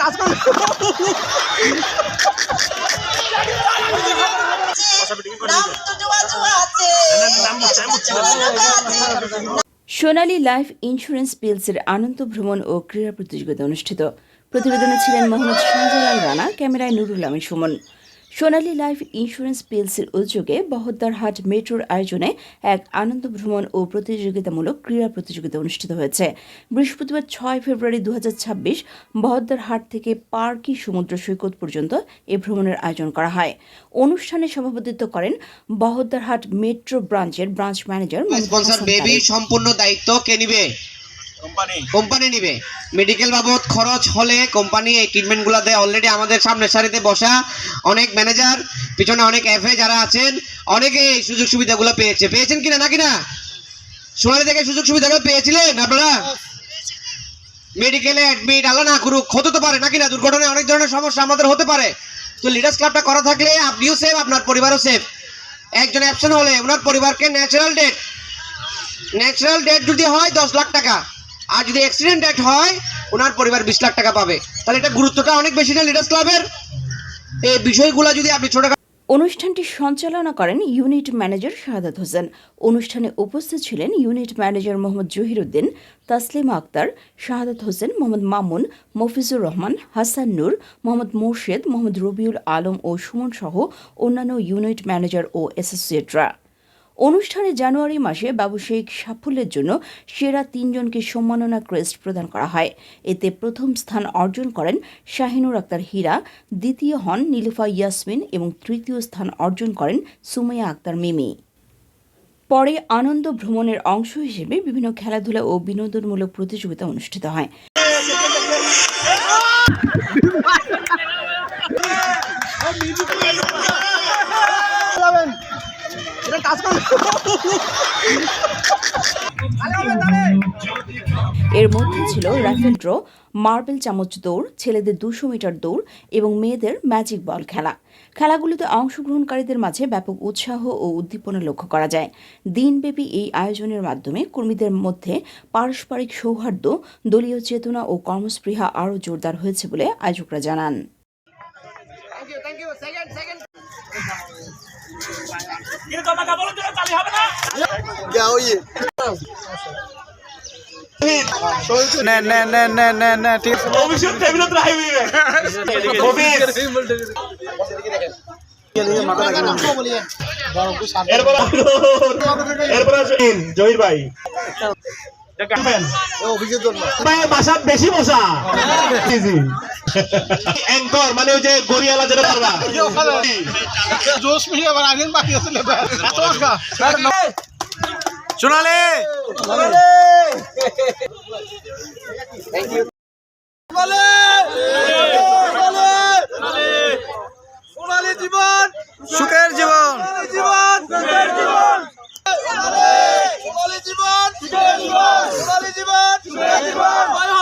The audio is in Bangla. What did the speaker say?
কাজ সোনালী লাইফ ইন্স্যুরেন্স পিলসের আনন্দ ভ্রমণ ও ক্রীড়া প্রতিযোগিতা অনুষ্ঠিত। প্রতিবেদনে ছিলেন মোহাম্মদ সঞ্জয়াল রানা, ক্যামেরায় নুরুল আমি সুমন। সোনালী লাইফ ইন্স্যুরেন্স পিলসের উদ্যোগে বহদ্দারহাট মেট্রোর আয়োজনে এক আনন্দ ভ্রমণ ও প্রতিযোগিতামূলক ক্রীড়া প্রতিযোগিতা অনুষ্ঠিত হয়েছে। বৃহস্পতিবার ছয় ফেব্রুয়ারি দু বহদ্দারহাট থেকে পার্কি সমুদ্র সৈকত পর্যন্ত এ ভ্রমণের আয়োজন করা হয়। অনুষ্ঠানে সভাপতিত্ব করেন বহদ্দারহাট মেট্রো ব্রাঞ্চের ব্রাঞ্চ ম্যানেজার। সম্পূর্ণ দায়িত্ব কে নিবে? কোম্পানি? নিবে। মেডিকেল বাবদ খরচ হলে কোম্পানি এই ট্রিটমেন্টগুলো দেয়। অলরেডি আমাদের সামনের সারিতে বসা অনেক ম্যানেজার পিছনে অনেক এফএ যারা আছেন, অনেকে এই সুযোগ সুবিধাগুলো পেয়েছে। পেয়েছেন কিনা? নাকি না সোনালি থেকে সুযোগ সুবিধাগুলো পেয়েছিলেন আপনারা? মেডিকেলে অ্যাডমিট আল্লাহ না করুক, হতে তো পারে নাকি না দুর্ঘটনায় অনেক ধরনের সমস্যা আমাদের হতে পারে। তো লিডার্স ক্লাবটা করা থাকলে আপনিও সেফ আপনার পরিবারও সেফ একজন অ্যাবসেন্ট হলে, ওনার পরিবারকে ন্যাচারাল ডেট ন্যাচারাল ডেট যদি হয়, দশ লাখ টাকা। আর যদি অ্যাক্সিডেন্ট ডেট হয়, ওনার পরিবার বিশ লাখ টাকা পাবে। তাহলে এটা গুরুত্বটা অনেক বেশি না লিডার্স ক্লাবের এই বিষয়গুলো যদি আপনি ছোট অনুষ্ঠানটি সঞ্চালনা করেন ইউনিট ম্যানেজার শাহাদাত হোসেন। অনুষ্ঠানে উপস্থিত ছিলেন ইউনিট ম্যানেজার মোহাম্মদ জহিরুদ্দিন, তাসলিমা আক্তার, শাহাদাত হোসেন, মোহাম্মদ মামুন, মফিজুর রহমান, হাসান নূর, মোহাম্মদ মোর্শেদ, মোহাম্মদ রবিউল আলম ও সুমন সহ অন্যান্য ইউনিট ম্যানেজার ও অ্যাসোসিয়েটরা অনুষ্ঠানে জানুয়ারি মাসে ব্যবসায়িক সাফল্যের জন্য সেরা তিনজনকে সম্মাননা ক্রেস্ট প্রদান করা হয়। এতে প্রথম স্থান অর্জন করেন শাহিনুর আক্তার হীরা, দ্বিতীয় হন নীলুফা ইয়াসমিন এবং তৃতীয় স্থান অর্জন করেন সুমাইয়া আক্তার মিমি। পরে আনন্দ ভ্রমণের অংশ হিসেবে বিভিন্ন খেলাধুলা ও বিনোদনমূলক প্রতিযোগিতা অনুষ্ঠিত হয় যাবেন এটা এর মধ্যে ছিল রাইফেল ড্র, মার্বেল চামচ দৌড়, ছেলেদের দুশো মিটার দৌড় এবং মেয়েদের ম্যাজিক বল খেলা। খেলাগুলোতে অংশগ্রহণকারীদের মাঝে ব্যাপক উৎসাহ ও উদ্দীপনা লক্ষ্য করা যায়। দিনব্যাপী এই আয়োজনের মাধ্যমে কর্মীদের মধ্যে পারস্পরিক সৌহার্দ্য, দলীয় চেতনা ও কর্মস্পৃহা আরও জোরদার হয়েছে বলে আয়োজকরা জানান। জহির ভাই ভাই বাসাত বেশি মশা অ্যাঙ্কর মানে ওই যে গরিয়ালা যেটা পারবা। জোশ মিয়া জীবন! জীবন। জীবন! জীবন! জীবন! জীবন।